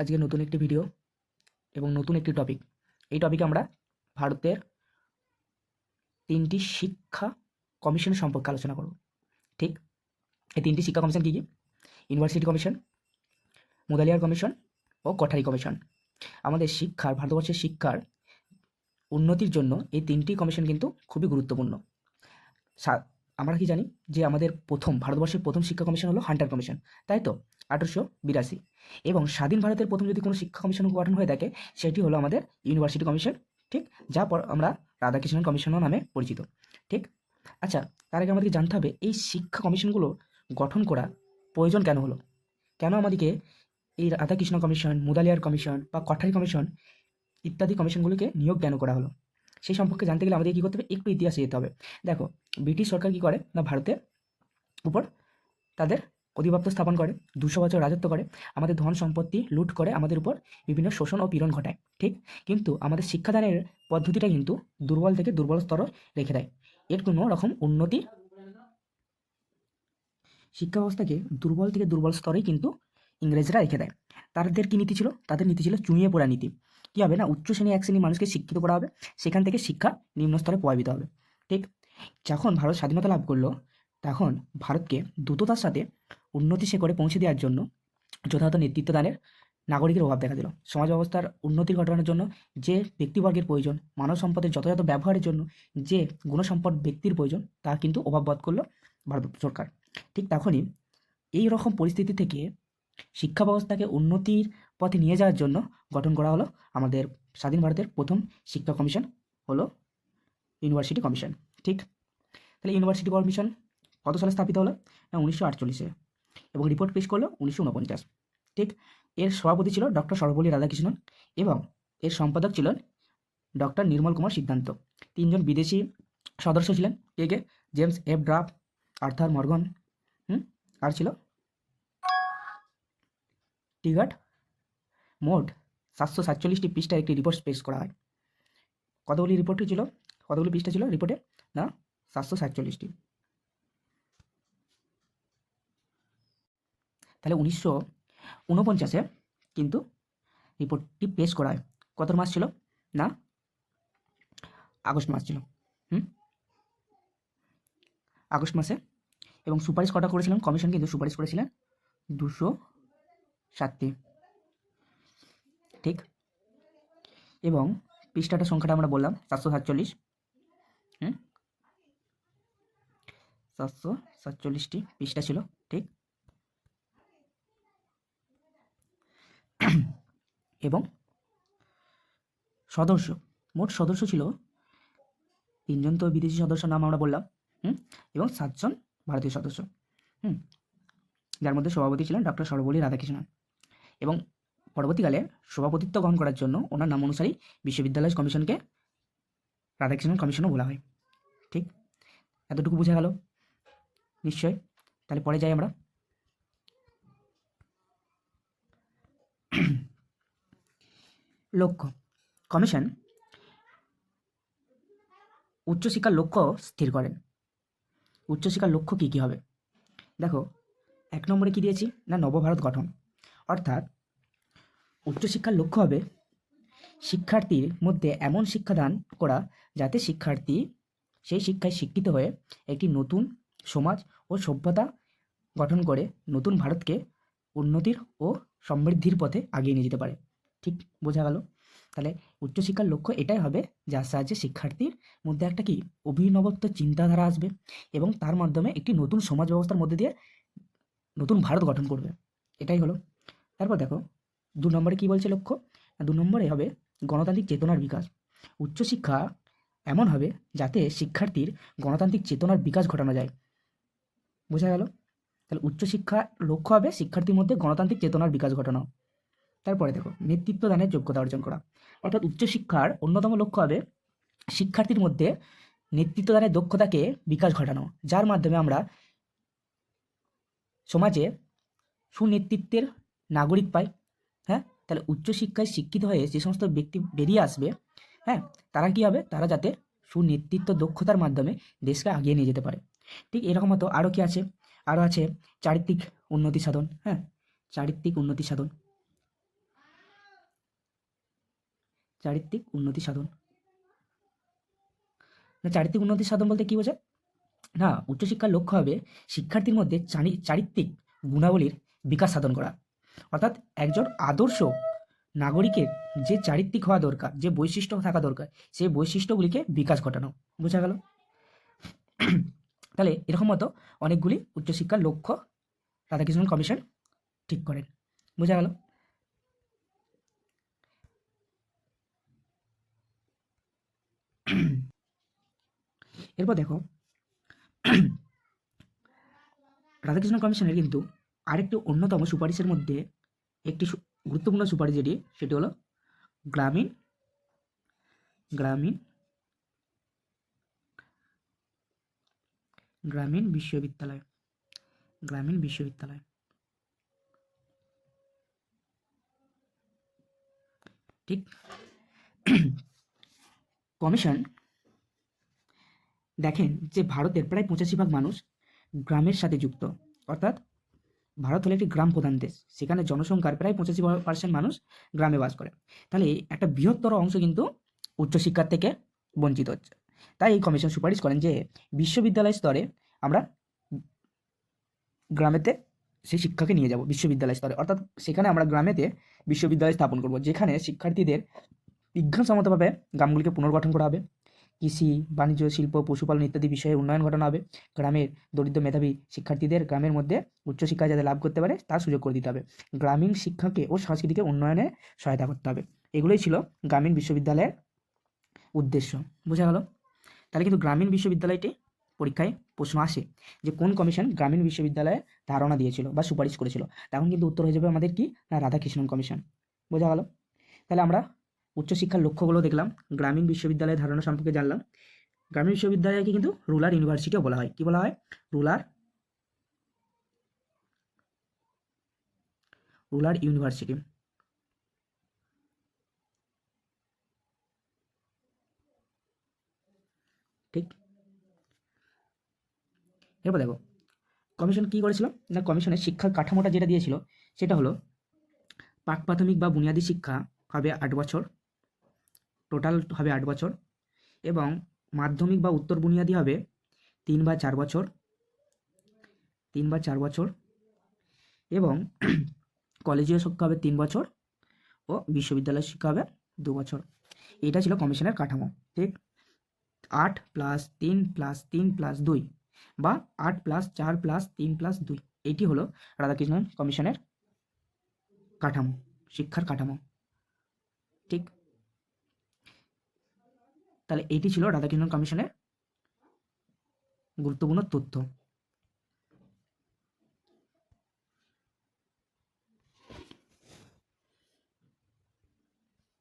আজকে নতুন একটি ভিডিও এবং নতুন একটি টপিক এই টপিকে আমরা ভারতের তিনটি শিক্ষা কমিশন সম্পর্কে আলোচনা করব। ঠিক? এই তিনটি শিক্ষা কমিশন কী কী? ইউনিভার্সিটি কমিশন মুদালিয়ার কমিশন ও কঠারি কমিশন আমাদের শিক্ষার, ভারতবর্ষের শিক্ষার উন্নতির জন্য এই তিনটি কমিশন কিন্তু খুবই গুরুত্বপূর্ণ। আমরা কি জানি যে আমাদের প্রথম, ভারতবর্ষের প্রথম শিক্ষা কমিশন হলো হান্টার কমিশন তাই তো? আঠারোশো বিরাশি। এবং স্বাধীন ভারতের প্রথম যদি কোনো শিক্ষা কমিশন গঠন হয়ে থাকে, সেটি হলো আমাদের ইউনিভার্সিটি কমিশন ঠিক? যা পর আমরা রাধাকৃষ্ণন কমিশনও নামে পরিচিত, ঠিক? আচ্ছা তার আগে আমাদেরকে জানতে হবে, এই শিক্ষা কমিশনগুলো গঠন করা প্রয়োজন কেন হলো? কেন আমাদেরকে এই রাধাকৃষ্ণ কমিশন, মুদালিয়ার কমিশন বা কঠারি কমিশন ইত্যাদি কমিশনগুলোকে নিয়োগ কেন করা হলো? সেই সম্পর্কে জানতে গেলে আমাদের কী করতে হবে? একটু ইতিহাসে যেতে হবে। দেখো, ব্রিটিশ সরকার কী করে? না, ভারতের উপর তাদের অধিপত্য স্থাপন করে, দুশো বছর রাজত্ব করে, আমাদের ধন সম্পত্তি লুট করে আমাদের উপর বিভিন্ন শোষণ ও পীড়ন ঘটায়, ঠিক? কিন্তু আমাদের শিক্ষাদানের পদ্ধতিটা কিন্তু দুর্বল থেকে দুর্বল স্তর রেখে দেয়। এর কোনো রকম উন্নতি শিক্ষা ব্যবস্থাকে দুর্বল থেকে দুর্বল স্তরেই কিন্তু ইংরেজরা রেখে দেয়। তাদের কি নীতি ছিল? তাদের নীতি ছিল চুঁইয়ে পড়া নীতি। কী হবে না? উচ্চ শ্রেণি এক শ্রেণি মানুষকে শিক্ষিত করা হবে, সেখান থেকে শিক্ষা নিম্ন স্তরে প্রভাবিত হবে, ঠিক? যখন ভারত স্বাধীনতা লাভ করল, তখন ভারতকে দ্রুততার সাথে উন্নতি শিখরে পৌঁছে দেওয়ার জন্য যথাযথ নেতৃত্ব দানের নাগরিকের অভাব দেখা দিল। সমাজ ব্যবস্থার উন্নতি ঘটানোর জন্য যে ব্যক্তিবর্গের প্রয়োজন, মানব সম্পদের যথাযথ ব্যবহারের জন্য যে গুণসম্পদ ব্যক্তির প্রয়োজন, তা কিন্তু অভাববোধ করল ভারত সরকার। ঠিক তখনই এই রকম পরিস্থিতি থেকে শিক্ষা ব্যবস্থাকে উন্নতির পথে নিয়ে যাওয়ার জন্য গঠন করা হলো আমাদের স্বাধীন ভারতের প্রথম শিক্ষা কমিশন হলো ইউনিভার্সিটি কমিশন। ঠিক? তাহলে ইউনিভার্সিটি কমিশন কত সালে স্থাপিত হলো? না, উনিশশো আটচল্লিশে। এবং রিপোর্ট পেশ করল উনিশশো উনপঞ্চাশ ঠিক, এর সভাপতি ছিল ডক্টর সর্বপল্লী রাধাকৃষ্ণন এবং এর সম্পাদক ছিলেন ডক্টর নির্মল কুমার সিদ্ধান্ত। তিনজন বিদেশি সদস্য ছিলেন, কে কে? James F. Duff, Arthur Morgan, হুম? আর ছিল? টিগাট মোট সাতশো সাতচল্লিশটি পৃষ্ঠার একটি রিপোর্ট পেশ করা হয়। কতগুলি রিপোর্ট ছিল? কতগুলি পৃষ্ঠা ছিল রিপোর্টে না, সাতশো সাতচল্লিশটি। তাহলে উনিশশো উনপঞ্চাশে কিন্তু রিপোর্টটি পেশ করা হয়। কত মাস ছিল? না? আগস্ট মাস ছিল। হুম? আগস্ট মাসে। এবং সুপারিশ কটা করেছিলেন? কমিশন কিন্তু সুপারিশ করেছিলেন দুশো সাতটি ঠিক? এবং পৃষ্ঠাটা সংখ্যাটা আমরা বললাম সাতশো সাতচল্লিশ। হুম? সাতশো সাতচল্লিশটি পৃষ্ঠা ছিল। ঠিক? এবং সদস্য, মোট সদস্য ছিল তিনজন তো বিদেশি সদস্য নাম আমরা বললাম, হুম, এবং সাতজন ভারতীয় সদস্য, হুম, যার মধ্যে সভাপতি ছিলেন ডক্টর সর্বপল্লী রাধাকৃষ্ণন। এবং পরবর্তীকালে সভাপতিত্ব গ্রহণ করার জন্য ওনার নাম অনুসারেই বিশ্ববিদ্যালয় কমিশনকে রাধাকৃষ্ণন কমিশনও বলা হয়। ঠিক? এতটুকু বোঝা গেল? নিশ্চয় তাহলে পরে যাই আমরা। লক্ষ্য, কমিশন উচ্চশিক্ষার লক্ষ্য স্থির করেন। উচ্চশিক্ষার লক্ষ্য কী কী হবে? দেখো, এক নম্বরে কী দিয়েছি না নবভারত গঠন? অর্থাৎ উচ্চশিক্ষার লক্ষ্য হবে শিক্ষার্থীর মধ্যে এমন শিক্ষাদান করা যাতে শিক্ষার্থী সেই শিক্ষায় শিক্ষিত হয়ে একটি নতুন সমাজ ও সভ্যতা গঠন করে, নতুন ভারতকে উন্নতির ও সমৃদ্ধির পথে আগিয়ে নিয়ে যেতে পারে। ঠিক বোঝা গেল? তাহলে উচ্চশিক্ষার লক্ষ্য এটাই হবে যার সাহায্যে শিক্ষার্থীর মধ্যে একটা কি অভিনবত্ব চিন্তাধারা আসবে এবং তার মাধ্যমে একটি নতুন সমাজ ব্যবস্থার মধ্যে দিয়ে নতুন ভারত গঠন করবে। এটাই হলো। তারপর দেখো, দু নম্বরে কী বলছে লক্ষ্য? দু নম্বরে হবে গণতান্ত্রিক চেতনার বিকাশ। উচ্চশিক্ষা এমন হবে যাতে শিক্ষার্থীর গণতান্ত্রিক চেতনার বিকাশ ঘটানো যায়। বোঝা গেল? তাহলে উচ্চশিক্ষা লক্ষ্য হবে শিক্ষার্থীর মধ্যে গণতান্ত্রিক চেতনার বিকাশ ঘটানো। তারপরে দেখো, নেতৃত্ব দানের যোগ্যতা অর্জন করা। অর্থাৎ উচ্চশিক্ষার অন্যতম লক্ষ্য হবে শিক্ষার্থীর মধ্যে নেতৃত্ব দানের দক্ষতাকে বিকাশ ঘটানো, যার মাধ্যমে আমরা সমাজে সুনেতৃত্বের নাগরিক পাই। হ্যাঁ? তাহলে উচ্চশিক্ষায় শিক্ষিত হয়ে যে সমস্ত ব্যক্তি বেরিয়ে আসবে হ্যাঁ? তারা কী হবে? তারা যাতে সুনেতৃত্ব দক্ষতার মাধ্যমে দেশকে আগিয়ে নিয়ে যেতে পারে। ঠিক এরকম মতো আরও কি আছে? আরও আছে চারিত্রিক উন্নতি সাধন হ্যাঁ? চারিত্রিক উন্নতি সাধন। চারিত্রিক উন্নতি সাধন। না, চারিত্রিক উন্নতি সাধন বলতে কী বোঝায়? না, উচ্চশিক্ষার লক্ষ্য হবে শিক্ষার্থীর মধ্যে চারি, চারিত্রিক গুণাবলীর বিকাশ সাধন করা। অর্থাৎ একজন আদর্শ নাগরিকের যে চারিত্রিক হওয়া দরকার, যে বৈশিষ্ট্য থাকা দরকার, সেই বৈশিষ্ট্যগুলিকে বিকাশ ঘটানো। বোঝা গেল? তাহলে এরকম মতো অনেকগুলি উচ্চশিক্ষার লক্ষ্য রাধাকৃষ্ণন কমিশন ঠিক করেন। বোঝা গেল? এরপর দেখো রাধাকৃষ্ণ কমিশনের কিন্তু আরেকটি অন্যতম সুপারিশের মধ্যে একটি গুরুত্বপূর্ণ সুপারিশ যেটি, সেটি হলো গ্রামীণ গ্রামীণ গ্রামীণ বিশ্ববিদ্যালয়। গ্রামীণ বিশ্ববিদ্যালয়। ঠিক। কমিশন দেখেন যে ভারতের প্রায় পঁচাশি ভাগ মানুষ গ্রামের সাথে যুক্ত। অর্থাৎ ভারত হলো একটি গ্রাম প্রধান দেশ। সেখানে জনসংখ্যার প্রায় পঁচাশি পার্সেন্ট মানুষ গ্রামে বাস করে। তাহলে একটা বৃহত্তর অংশ কিন্তু উচ্চশিক্ষার থেকে বঞ্চিত হচ্ছে। তাই এই কমিশন সুপারিশ করেন যে বিশ্ববিদ্যালয় স্তরে আমরা গ্রামেতে সেই শিক্ষাকে নিয়ে যাব, বিশ্ববিদ্যালয় স্তরে। অর্থাৎ সেখানে আমরা গ্রামেতে বিশ্ববিদ্যালয় স্থাপন করব, যেখানে শিক্ষার্থীদের বিজ্ঞানসম্মতভাবে গ্রামগুলিকে পুনর্গঠন করা হবে। কৃষি, বাণিজ্য, শিল্প, পশুপালন ইত্যাদি বিষয়ে উন্নয়ন ঘটানো হবে। গ্রামের দরিদ্র মেধাবী শিক্ষার্থীদের গ্রামের মধ্যে উচ্চশিক্ষা যাতে লাভ করতে পারে, তার সুযোগ করে দিতে হবে। গ্রামীণ শিক্ষাকে ও সংস্কৃতিকে উন্নয়নে সহায়তা করতে হবে। এগুলোই ছিল গ্রামীণ বিশ্ববিদ্যালয়ের উদ্দেশ্য। বোঝা গেল? তাহলে কিন্তু গ্রামীণ বিশ্ববিদ্যালয়টি পরীক্ষায় প্রশ্ন আসে যে কোন কমিশন গ্রামীণ বিশ্ববিদ্যালয়ে ধারণা দিয়েছিল বা সুপারিশ করেছিল। তখন কিন্তু উত্তর হয়ে যাবে আমাদের কি? না রাধাকৃষ্ণন কমিশন। বোঝা গেল? তাহলে আমরা উচ্চশিক্ষার লক্ষ্যগুলো দেখলাম, গ্রামীণ বিশ্ববিদ্যালয়ের ধারণা সম্পর্কে জানলাম। গ্রামীণ বিশ্ববিদ্যালয়কে কিন্তু রুরাল ইউনিভার্সিটিও বলা হয়। কি বলা হয়? রুলার রুলার ইউনিভার্সিটি ঠিক এরপর দেখো কমিশন কি করেছিল? না কমিশনের শিক্ষার কাঠামোটা যেটা দিয়েছিল, সেটা হলো পাক প্রাথমিক বা বুনিয়াদী শিক্ষা হবে আট বছর টোটাল হবে আট বছর, এবং মাধ্যমিক বা উত্তর বুনিয়াদী হবে তিন বা চার বছর, তিন বা চার বছর, এবং কলেজীয় শিক্ষা হবে তিন বছর ও বিশ্ববিদ্যালয় শিক্ষা হবে দু বছর। এটা ছিল কমিশনের কাঠামো, ঠিক? আট প্লাস তিন প্লাস তিন প্লাস দুই। বা আট প্লাস চার প্লাস তিন প্লাস দুই। এইটি হলো রাধাকৃষ্ণন কমিশনের কাঠামো, শিক্ষার কাঠামো। ঠিক? তাহলে এটি ছিল রাধাকৃষ্ণন কমিশনের গুরুত্বপূর্ণ তথ্য।